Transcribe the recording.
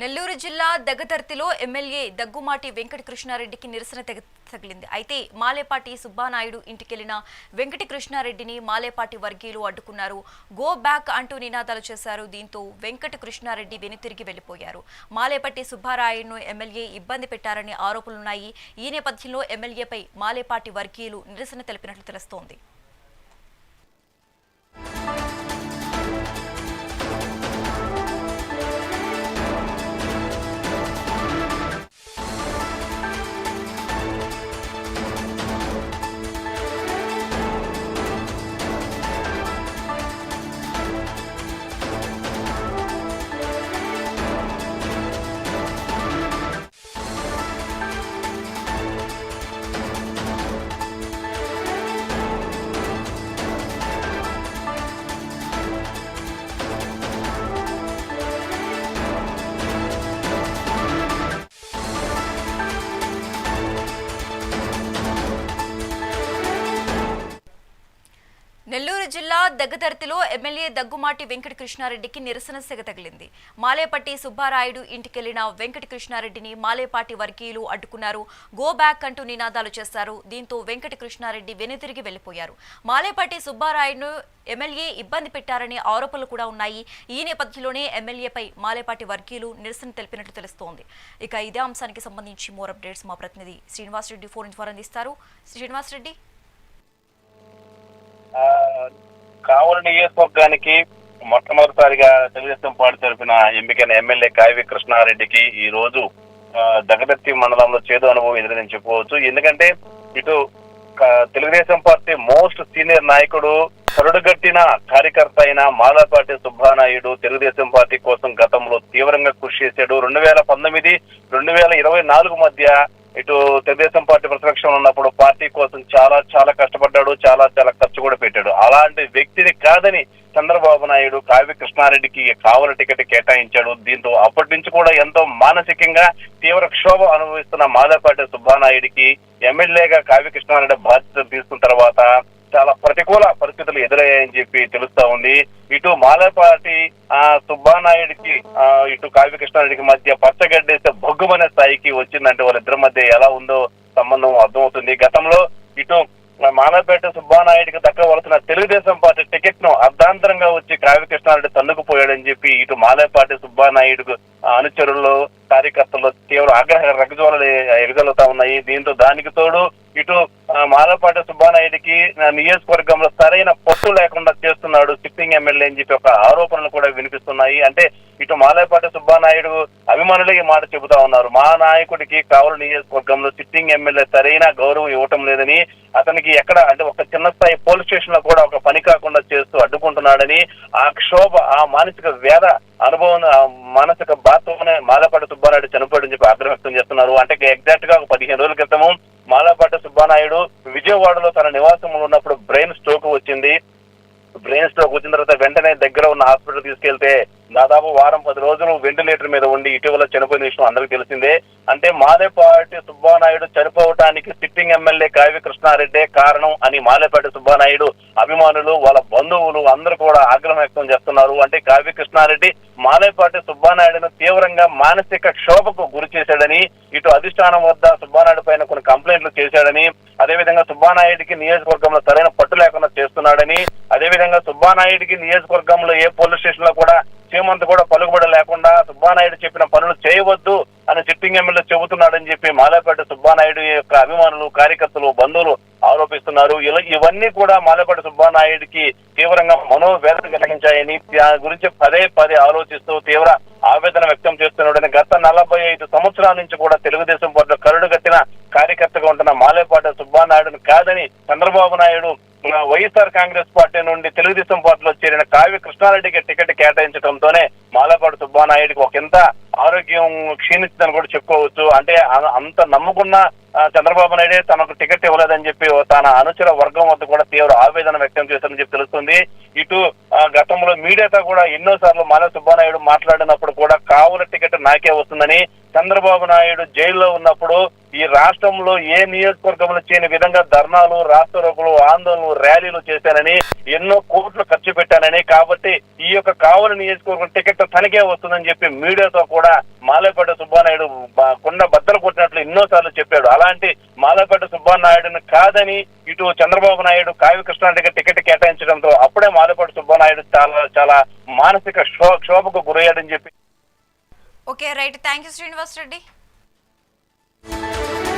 నెల్లూరు జిల్లా దగ్గతర్తిలో ఎమ్మెల్యే దగ్గుమాటి వెంకటకృష్ణారెడ్డికి నిరసన తెగ తగిలింది. అయితే మాలేపాటి సుబ్బానాయుడు ఇంటికెళ్ళిన వెంకటకృష్ణారెడ్డిని మాలేపాటి వర్గీయులు అడ్డుకున్నారు. గో బ్యాక్ అంటూ నినాదాలు చేశారు. దీంతో వెంకటకృష్ణారెడ్డి వెనుతిరిగి వెళ్ళిపోయారు మాలేపాటి సుబ్బారాయుడును ఎమ్మెల్యే ఇబ్బంది పెట్టారనే ఆరోపణలున్నాయి. ఈ నేపథ్యంలో ఎమ్మెల్యేపై మాలేపాటి వర్గీయులు నిరసన తెలిపినట్లు తెలుస్తోంది. నెల్లూరు జిల్లా దగ్గదర్తిలో ఎమ్మెల్యే దగ్గుమాటి వెంకట కృష్ణారెడ్డికి నిరసన సెగ తగిలింది. మాలేపట్టి సుబ్బారాయుడు ఇంటికెళ్ళిన వెంకట కృష్ణారెడ్డిని మాలేపాటి వర్గీయులు అడ్డుకున్నారు. గో బ్యాక్ అంటూ నినాదాలు చేశారు. దీంతో వెంకట కృష్ణారెడ్డి వెనుతిరిగి వెళ్ళిపోయారు మాలేపాటి సుబ్బారాయుడును ఎమ్మెల్యే ఇబ్బంది పెట్టారనే ఆరోపణలు కూడా ఉన్నాయి. ఈ నేపథ్యంలోనే ఎమ్మెల్యేపై మాలేపాటి వర్గీయులు నిరసన తెలిపినట్లు తెలుస్తోంది. ఇక ఇదే అంశానికి సంబంధించి మోర్ అప్డేట్స్ మా ప్రతినిధి శ్రీనివాసరెడ్డి ఫోన్ ద్వారా అందిస్తారు. శ్రీనివాసరెడ్డి కావలి నియోజకవర్గానికి మొట్టమొదటిసారిగా తెలుగుదేశం పార్టీ తరఫున ఎంపికైన ఎమ్మెల్యే కావ్య కృష్ణారెడ్డికి ఈ రోజు ఆ, దగదర్తి మండలంలో చేదు అనుభవం ఎదురని చెప్పవచ్చు ఎందుకంటే ఇటు తెలుగుదేశం పార్టీ మోస్ట్ సీనియర్ నాయకుడు కరుడుగట్టిన కార్యకర్త అయిన మాదాపాటి సుబ్బానాయుడు తెలుగుదేశం పార్టీ కోసం గతంలో తీవ్రంగా కృషి చేశాడు. రెండు వేల పంతొమ్మిది రెండు వేల ఇరవై నాలుగు మధ్య ఇటు తెలుగుదేశం పార్టీ ప్రతిపక్షంలో ఉన్నప్పుడు పార్టీ కోసం చాలా చాలా కష్టపడ్డాడు చాలా చాలా ఖర్చు కూడా పెట్టాడు. అలాంటి వ్యక్తిని కాదని చంద్రబాబు నాయుడు కావ్య కృష్ణారెడ్డికి కావల టికెట్ కేటాయించాడు. దీంతో అప్పటి నుంచి కూడా ఎంతో మానసికంగా తీవ్ర క్షోభ అనుభవిస్తున్న మాదాపాటి సుబ్బానాయుడికి ఎమ్మెల్యేగా కావ్య కృష్ణారెడ్డి బాధ్యత తీసుకున్న తర్వాత చాలా ప్రతికూల పరిస్థితులు ఎదురయ్యాయని చెప్పి తెలుస్తా ఉంది. ఇటు మాలపాటి ఆ సుబ్బానాయుడికి ఆ, ఇటు కావ్య కృష్ణారెడ్డికి మధ్య పచ్చగడ్డేస్తే బొగ్గుమనే స్థాయికి వచ్చిందంటే వాళ్ళిద్దరి మధ్య ఎలా ఉందో సంబంధం అర్థమవుతుంది. గతంలో ఇటు మాలపేట సుబ్బానాయుడికి దక్కవలసిన తెలుగుదేశం పార్టీ టికెట్ను అర్ధాంతరంగా వచ్చి కావ్య కృష్ణారెడ్డి తన్నుకుపోయాడని చెప్పి ఇటు మాలేపాటి సుబ్బానాయుడు అనుచరులు కార్యకర్తలు తీవ్ర ఆగ్రహ రగజ్వాలలు ఎగజలుతా ఉన్నాయి. దీంతో దానికి తోడు ఇటు మాలపాటి సుబ్బానాయుడికి నియోజకవర్గంలో సరైన పట్టు లేకుండా చేస్తున్నాడు సిట్టింగ్ ఎమ్మెల్యే అని చెప్పి ఒక ఆరోపణలు కూడా వినిపిస్తున్నాయి. అంటే ఇటు మాలపాటి సుబ్బానాయుడు అభిమానులకి మాట చెబుతా ఉన్నారు. మా నాయకుడికి కావలి నియోజకవర్గంలో సిట్టింగ్ ఎమ్మెల్యే సరైన గౌరవం ఇవ్వటం లేదని అతనికి ఎక్కడ అంటే ఒక చిన్న స్థాయి పోలీస్ స్టేషన్లో కూడా ఒక పని కాకుండా చేస్తూ అడ్డుకుంటున్నాడని ఆ క్షోభ ఆ మానసిక వేద అనుభవం ఆ మానసిక బాధతోనే మాలపాటి సుబ్బారాయుడు చనిపోయాడని చెప్పి ఆగ్రహం వ్యక్తం చేస్తున్నారు. అంటే ఎగ్జాక్ట్గా ఒక పదిహేను రోజుల క్రితము మాలపాటి సుబ్బానాయుడు విజయవాడలో తన నివాసంలో ఉన్నప్పుడు బ్రెయిన్ స్ట్రోక్ వచ్చింది. బ్రెయిన్ స్ట్రోక్ వచ్చిన తర్వాత వెంటనే దగ్గర ఉన్న హాస్పిటల్ తీసుకెళ్తే దాదాపు వారం పది రోజులు వెంటిలేటర్ మీద ఉండి ఇటీవల చనిపోయిన విషయం అందరికీ తెలిసిందే. అంటే మాలేపాటి సుబ్బానాయుడు చనిపోవటానికి సిట్టింగ్ ఎమ్మెల్యే కావ్య కృష్ణారెడ్డే కారణం అని మాలేపాటి సుబ్బానాయుడు అభిమానులు వాళ్ళ బంధువులు అందరూ కూడా ఆగ్రహం వ్యక్తం చేస్తున్నారు. అంటే కావ్య కృష్ణారెడ్డి మాలేపాటి సుబ్బానాయుడును తీవ్రంగా మానసిక క్షోభకు గురి చేశాడని ఇటు అధిష్టానం వద్ద సుబ్బానాయుడు పైన కొన్ని కంప్లైంట్లు చేశాడని అదేవిధంగా సుబ్బానాయుడికి నియోజకవర్గంలో సరైన పట్టు లేకుండా చేస్తున్నాడని అదేవిధంగా సుబ్బానాయుడికి నియోజకవర్గంలో ఏ పోలీస్ స్టేషన్లో కూడా చీమంత కూడా పలుకుబడి లేకుండా సుబ్బానాయుడు చెప్పిన పనులు చేయవద్దు అని సిట్టింగ్ ఎమ్మెల్యే చెబుతున్నాడని చెప్పి మాలేపేట సుబ్బానాయుడు యొక్క అభిమానులు కార్యకర్తలు బంధువులు ఆరోపిస్తున్నారు. ఇలా- ఇవన్నీ కూడా మాలేపేట సుబ్బానాయుడికి తీవ్రంగా మనోవేదన కలిగించాయని దాని గురించి పదే పదే ఆలోచిస్తూ తీవ్ర ఆవేదన వ్యక్తం చేస్తున్నాడని గత నలభై ఐదు సంవత్సరాల నుంచి కూడా తెలుగుదేశం పార్టీ కరుడు కట్టిన కార్యకర్తగా ఉంటున్న మాలేపాట సుబ్బానాయుడును కాదని Chandrababu Naidu YSR Congress party నుండి తెలుగుదేశం పార్టీలో చేరిన కావ్య కృష్ణారెడ్డికి టికెట్ కేటాయించడంతోనే మాలపాటి సుబ్బానాయుడికి ఒక ఎంత ఆరోగ్యం క్షీణించిందని కూడా చెప్పుకోవచ్చు. అంటే అంత నమ్ముకున్న చంద్రబాబు నాయుడే తనకు టికెట్ ఇవ్వలేదని చెప్పి తన అనుచర వర్గం వద్ద కూడా తీవ్ర ఆవేదన వ్యక్తం చేశారని చెప్పి తెలుస్తుంది. ఇటు గతంలో మీడియాతో కూడా ఎన్నో సార్లు మాల సుబ్బానాయుడు మాట్లాడినప్పుడు కూడా కావుల టికెట్ నాకే వస్తుందని చంద్రబాబు నాయుడు జైల్లో ఉన్నప్పుడు ఈ రాష్ట్రంలో ఏ నియోజకవర్గంలో చేయని విధంగా ధర్నాలు రాష్ట్రకులు ఆందోళనలు ర్యాలీలు చేశానని ఎన్నో కోట్లు ఖర్చు పెట్టానని కాబట్టి ఈ యొక్క కావలి నియోజకవర్గం టికెట్ తనకే వస్తుందని చెప్పి మీడియాతో కూడా మాలేపేట సుబ్బానాయుడు కొండ బద్దలు కొట్టినట్లు ఎన్నోసార్లు చెప్పాడు. అలాంటి మాలేపేట సుబ్బానాయుడుని కాదని ఇటు చంద్రబాబు నాయుడు కావ్య కృష్ణారెడ్డికి టికెట్ కేటాయించడంతో అప్పుడే మాలేపేట సుబ్బానాయుడు చాలా చాలా మానసిక క్షోభకు గురయ్యాడని చెప్పి okay right. Thank you Srinivas Reddy Música